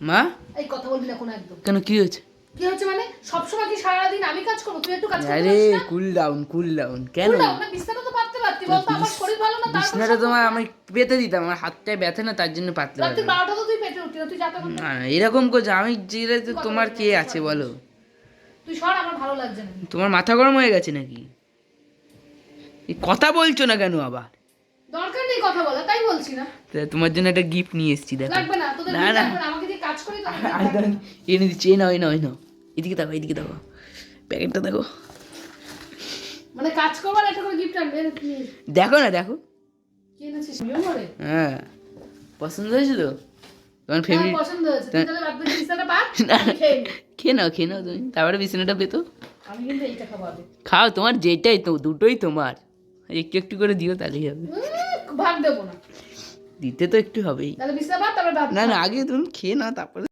মা? এই কথা বলবি না কোনো একদম। কেন কি হয়েছে? কি হচ্ছে মানে? সবসময় কি সারাদিন আমি কাজ করব? তুই একটু কাজ করতে আরে কুল ডাউন কুল ডাউন কেন? উল্টা, না, বিছানা তো পাততে পারতি বলতো আমার শরীর ভালো না তারপর বিছনাটা তোমার আমি পেতে দিতাম আমার হাতটায় ব্যথে না তার জন্য পাততে রাত্রি পারতাম বারোটা তো তুই না, তুই যাতে না এরকম করছ আমি তো তোমার কে আছে বলো? তুই সর আমার ভালো লাগছে না। তোমার মাথা গরম হয়ে গেছে নাকি? এই কথা বলছো না কেন আবার? দরকার নেই কথা বলা তাই বলছি না। তা তোমার জন্য একটা গিফট নিয়ে এসেছি দেখো। লাগবে না তোদের না, না। কাজ করি এনে দিচ্ছি এ নাও এ নাও এ নাও। এদিকে দেখো এদিকে দেখো। প্যাকেটটা দেখো। মানে কাজ করবার একটা করে গিফট আনবে দেখো না দেখো। হ্যাঁ। পছন্দ হয়েছে তো? তোমার হ্যাঁ, ফেভারিট পছন্দ হয়েছে। না। খেয়ে নাও খেয়ে নাও তুমি। তারপরে বিছানাটা পেতো খাও তোমার যেটাই তো দুটোই তোমার। একটু একটু করে দিও তাহলেই হবে। ভাগ দেবো না। দিতে তো একটু হবেই। না না আগে তুমি খেয়ে না তারপরে